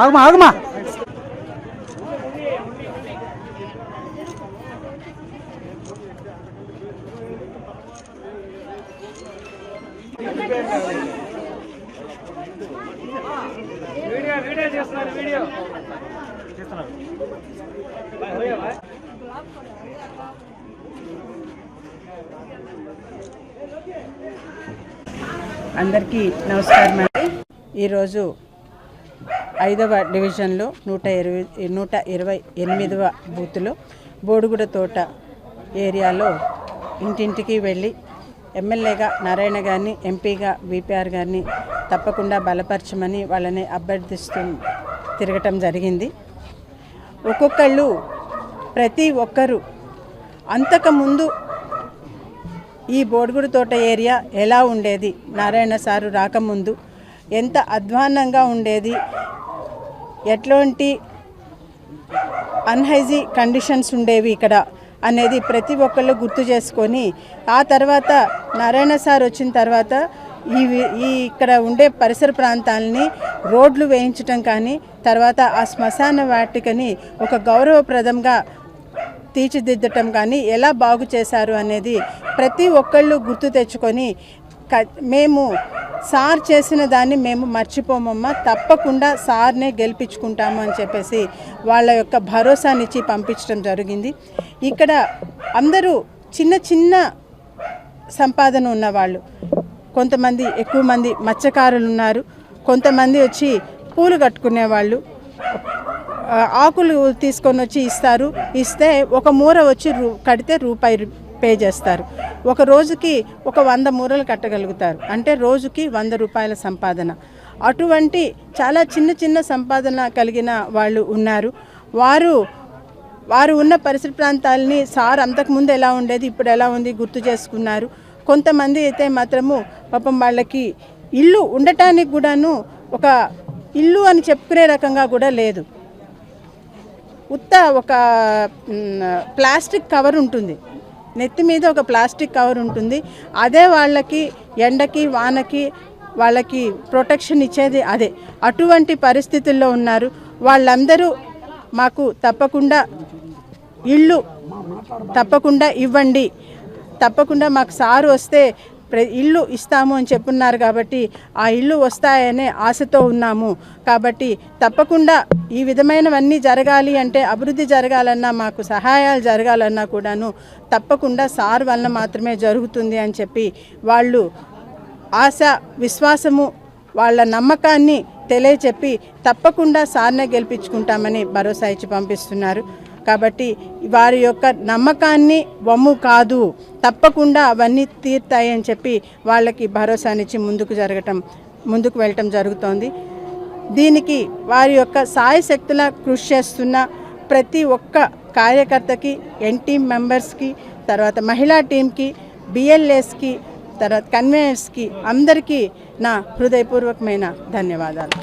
ఆగమా ఆగమా. Video video చేస్తున్నారు video చేస్తున్నారు అందరికీ నమస్కారం అండి. ఈరోజు ఐదవ డివిజన్లో నూట ఇరవై నూట ఇరవై ఎనిమిదవ బూత్లో బోడుగుడ తోట ఏరియాలో ఇంటింటికి వెళ్ళి ఎమ్మెల్యేగా నారాయణ గారిని ఎంపీగా విపిఆర్ గారిని తప్పకుండా బలపరచమని వాళ్ళని అభ్యర్థిస్తూ తిరగటం జరిగింది. ఒక్కొక్కళ్ళు ప్రతి ఒక్కరూ అంతకుముందు ఈ బోడుగుడు తోట ఏరియా ఎలా ఉండేది? నారాయణ సారు రాకముందు ఎంత అధ్వాన్నంగా ఉండేది? ఎట్లాంటి అన్హైజీ కండిషన్స్ ఉండేవి ఇక్కడ అనేది ప్రతి ఒక్కళ్ళు గుర్తు చేసుకొని ఆ తర్వాత నారాయణ సార్ వచ్చిన తర్వాత ఈ ఈ ఇక్కడ ఉండే పరిసర ప్రాంతాలని రోడ్లు వేయించటం కానీ తర్వాత ఆ శ్మశాన వాటికని ఒక గౌరవప్రదంగా తీర్చిదిద్దటం కానీ ఎలా బాగు చేశారు అనేది ప్రతి ఒక్కళ్ళు గుర్తు తెచ్చుకొని క- మేము సార్ చేసిన దాన్ని మేము మర్చిపోమమ్మా తప్పకుండా సార్నే గెలిపించుకుంటాము అని చెప్పేసి వాళ్ళ యొక్క భరోసానిచ్చి పంపించడం జరిగింది. ఇక్కడ అందరూ చిన్న చిన్న సంపాదన ఉన్నవాళ్ళు కొంతమంది ఎక్కువ మంది మత్స్యకారులు ఉన్నారు కొంతమంది వచ్చి పూలు కట్టుకునే వాళ్ళు ఆకులు తీసుకొని వచ్చి ఇస్తారు ఇస్తే ఒక మూర వచ్చి రూ కడితే రూపాయి పే చేస్తారు. ఒక రోజుకి ఒక వంద మూరలు కట్టగలుగుతారు. అంటే రోజుకి వంద రూపాయల సంపాదన. అటువంటి చాలా చిన్న చిన్న సంపాదన కలిగిన వాళ్ళు ఉన్నారు. వారు వారు ఉన్న పరిసర ప్రాంతాలని సార్ అంతకుముందు ఎలా ఉండేది ఇప్పుడు ఎలా ఉంది గుర్తు చేసుకున్నారు. కొంతమంది అయితే మాత్రము పాపం వాళ్ళకి ఇల్లు ఉండటానికి కూడాను ఒక ఇల్లు అని చెప్పుకునే రకంగా కూడా లేదు. ఉత్త ఒక ప్లాస్టిక్ కవర్ ఉంటుంది. నెత్తి మీద ఒక ప్లాస్టిక్ కవర్ ఉంటుంది. అదే వాళ్ళకి ఎండకి వానకి వాళ్ళకి ప్రొటెక్షన్ ఇచ్చేది అదే. అటువంటి పరిస్థితుల్లో ఉన్నారు. వాళ్ళందరూ మాకు తప్పకుండా ఇళ్ళు తప్పకుండా ఇవ్వండి. తప్పకుండా మాకు సారు వస్తే ఇల్లు ఇస్తాము అని చెప్పున్నారు కాబట్టి ఆ ఇల్లు వస్తాయనే ఆశతో ఉన్నాము. కాబట్టి తప్పకుండా ఈ విధమైనవన్నీ జరగాలి అంటే అభివృద్ధి జరగాలన్నా మాకు సహాయాలు జరగాలన్నా కూడాను తప్పకుండా సార్ వలన మాత్రమే జరుగుతుంది అని చెప్పి వాళ్ళు ఆశ విశ్వాసము వాళ్ళ నమ్మకాన్ని తెలియచెప్పి తప్పకుండా సార్నే గెలిపించుకుంటామని భరోసా ఇచ్చి పంపిస్తున్నారు. కాబట్టి వారి యొక్క నమ్మకాన్ని వమ్ము కాదు. తప్పకుండా అవన్నీ తీర్తాయి అని చెప్పి వాళ్ళకి భరోసానిచ్చి ముందుకు జరగటం ముందుకు వెళ్ళటం జరుగుతోంది. దీనికి వారి యొక్క సాయశక్తుల కృషి చేస్తున్న ప్రతి ఒక్క కార్యకర్తకి ఎన్ టీమ్ మెంబర్స్కి తర్వాత మహిళా టీంకి బిఎల్ఎస్కి తర్వాత కన్వీనర్స్కి అందరికీ నా హృదయపూర్వకమైన ధన్యవాదాలు.